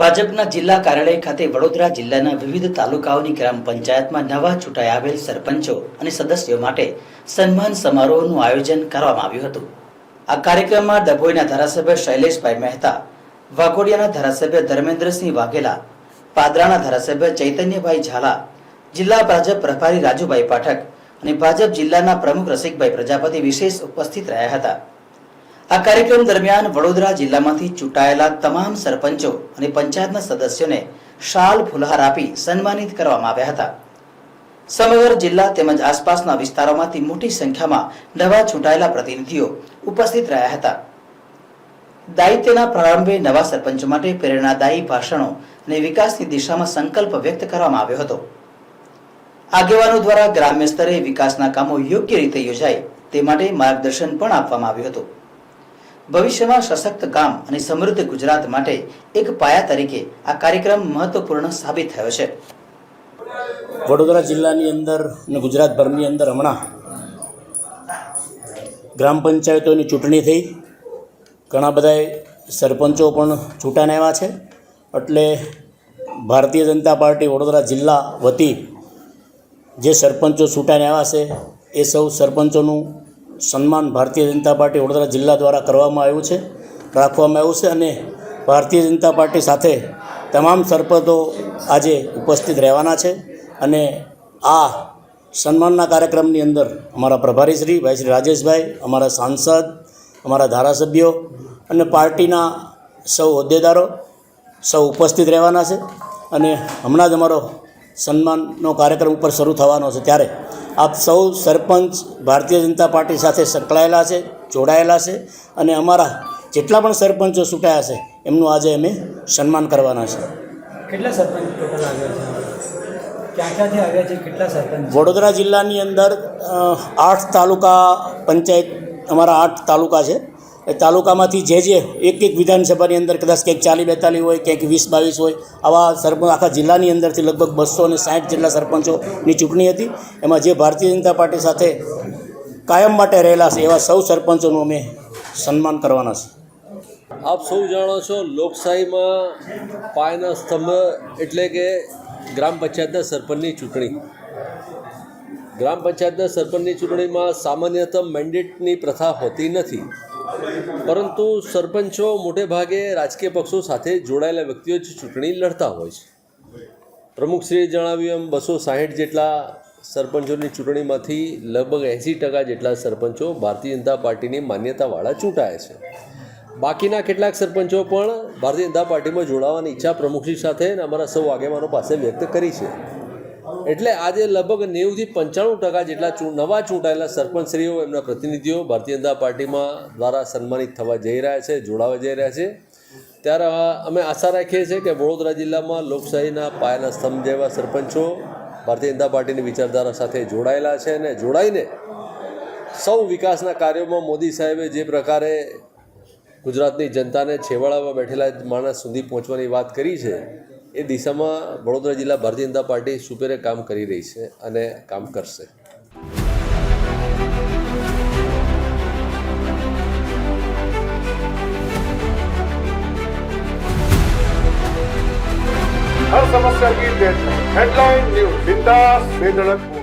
ભાજપના જિલ્લા કાર્યાલય ખાતે વડોદરા જિલ્લાના વિવિધ તાલુકાઓની ગ્રામ પંચાયતમાં નવા ચૂંટાઈ આવેલ સરપંચો અને સદસ્યો માટે સન્માન સમારોહનું આયોજન કરવામાં આવ્યું હતું. આ કાર્યક્રમમાં ડભોઈના ધારાસભ્ય શૈલેષભાઈ મહેતા, વાઘોડિયાના ધારાસભ્ય ધર્મેન્દ્રસિંહ વાઘેલા, પાદરાના ધારાસભ્ય ચૈતન્યભાઈ ઝાલા, જિલ્લા ભાજપ પ્રભારી રાજુભાઈ પાઠક અને ભાજપ જિલ્લાના પ્રમુખ રસિકભાઈ પ્રજાપતિ વિશેષ ઉપસ્થિત રહ્યા હતા. આ કાર્યક્રમ દરમિયાન વડોદરા જિલ્લામાંથી ચૂંટાયેલા તમામ સરપંચો અને પંચાયતના સદસ્યોને શાલ ફુલહાર આપી સન્માનિત કરવામાં આવ્યા હતા. સમગ્ર જિલ્લા તેમજ આસપાસના વિસ્તારોમાંથી મોટી સંખ્યામાં નવા ચૂંટાયેલા પ્રતિનિધિઓ ઉપસ્થિત રહ્યા હતા. દાયિત્વના પ્રારંભે નવા સરપંચો માટે પ્રેરણાદાયી ભાષણો અને વિકાસની દિશામાં સંકલ્પ વ્યક્ત કરવામાં આવ્યો હતો. આગેવાનો દ્વારા ગ્રામ્ય સ્તરે વિકાસના કામો યોગ્ય રીતે યોજાય તે માટે માર્ગદર્શન પણ આપવામાં આવ્યું હતું. ભવિષ્યમાં સશક્ત ગામ અને સમૃદ્ધ ગુજરાત માટે એક પાયા તરીકે આ કાર્યક્રમ મહત્વપૂર્ણ સાબિત થયો છે. વડોદરા જિલ્લાની અંદર અને ગુજરાતભરની અંદર હમણાં ગ્રામ પંચાયતોની ચૂંટણી થઈ. ઘણા બધાએ સરપંચો પણ ચૂંટાઈને આવ્યા છે. એટલે ભારતીય જનતા પાર્ટી વડોદરા જિલ્લા વતી જે સરપંચો ચૂંટાઈને આવ્યા છે, એ સૌ સરપંચોનું સન્માન ભારતીય જનતા પાર્ટી વડોદરા જિલ્લા દ્વારા કરવામાં આવ્યું છે, રાખવામાં આવ્યું છે અને ભારતીય જનતા પાર્ટી સાથે તમામ સરપંચો આજે ઉપસ્થિત રહેવાના છે અને આ સન્માનના કાર્યક્રમની અંદર અમારા પ્રભારી શ્રી ભાઈ શ્રી રાજેશભાઈ, અમારા સાંસદ, અમારા ધારાસભ્યો અને પાર્ટીના સૌ હોદ્દેદારો સૌ ઉપસ્થિત રહેવાના છે અને હમણાં જ અમારો સન્માનનો કાર્યક્રમ ઉપર શરૂ થવાનો છે. ત્યારે આપ સૌ સરપંચ ભારતીય જનતા પાર્ટી સાથે સંકળાયેલા છે જોડાયેલા છે અને અમારા જેટલા પણ સરપંચો ચૂંટાયા છે એમનું આજે અમે સન્માન કરવાના છે. કેટલા સરપંચ ટોટલ આવ્યા છે? ક્યાં આવ્યા છે? કેટલા સરપંચ વડોદરા જિલ્લાની અંદર આઠ તાલુકા પંચાયત અમારા આઠ તાલુકા છે. તાલુકામાંથી જે જે એક એક વિધાનસભાની અંદર કદાચ ક્યાંક ચાલી બેતાલી હોય, ક્યાંક વીસ બાવીસ હોય, આવા સરપંચ આખા જિલ્લાની અંદરથી લગભગ બસો અને સાઠ જેટલા સરપંચોની ચૂંટણી હતી. એમાં જે ભારતીય જનતા પાર્ટી સાથે કાયમ માટે રહેલા છે, એવા સૌ સરપંચોનું અમે સન્માન કરવાના છે. આપ સૌ જાણો છો, લોકશાહીમાં પાયાના સ્તંભ એટલે કે ગ્રામ પંચાયતના સરપંચની ચૂંટણી. ગ્રામ પંચાયતના સરપંચની ચૂંટણીમાં સામાન્યતઃ મેન્ડેટની પ્રથા હોતી નથી. પરંતુ સરપંચો મોટે ભાગે રાજકીય પક્ષો સાથે જોડાયેલા વ્યક્તિઓ જ ચૂંટણી લડતા હોય છે. પ્રમુખશ્રીએ જણાવ્યું એમ, બસો સાહીઠ જેટલા સરપંચોની ચૂંટણીમાંથી લગભગ એંસી ટકા જેટલા સરપંચો ભારતીય જનતા પાર્ટીની માન્યતાવાળા ચૂંટાયા છે. બાકીના કેટલાક સરપંચો પણ ભારતીય જનતા પાર્ટીમાં જોડાવાની ઈચ્છા પ્રમુખશ્રી સાથે અને અમારા સૌ આગેવાનો પાસે વ્યક્ત કરી છે. એટલે આજે લગભગ નેવુંથી પંચાણું ટકા જેટલા નવા ચૂંટાયેલા સરપંચશ્રીઓ એમના પ્રતિનિધિઓ ભારતીય જનતા પાર્ટીમાં દ્વારા સન્માનિત થવા જઈ રહ્યા છે, જોડાવા જઈ રહ્યા છે. ત્યારે અમે આશા રાખીએ છીએ કે વડોદરા જિલ્લામાં લોકશાહીના પાયાના સ્તંભ જેવા સરપંચો ભારતીય જનતા પાર્ટીની વિચારધારા સાથે જોડાયેલા છે અને જોડાઈને સૌ વિકાસના કાર્યોમાં મોદી સાહેબે જે પ્રકારે ગુજરાતની જનતાને છેવાડામાં બેઠેલા માણસ સુધી પહોંચવાની વાત કરી છે એ દિશામાં વડોદરા જિલ્લા ભારતીય જનતા પાર્ટી સુપેરે કામ કરી રહી છે અને કામ કરશે. હર સમસ્યા કી હેડલાઇન ન્યૂઝ, બિંદાસ બેધડક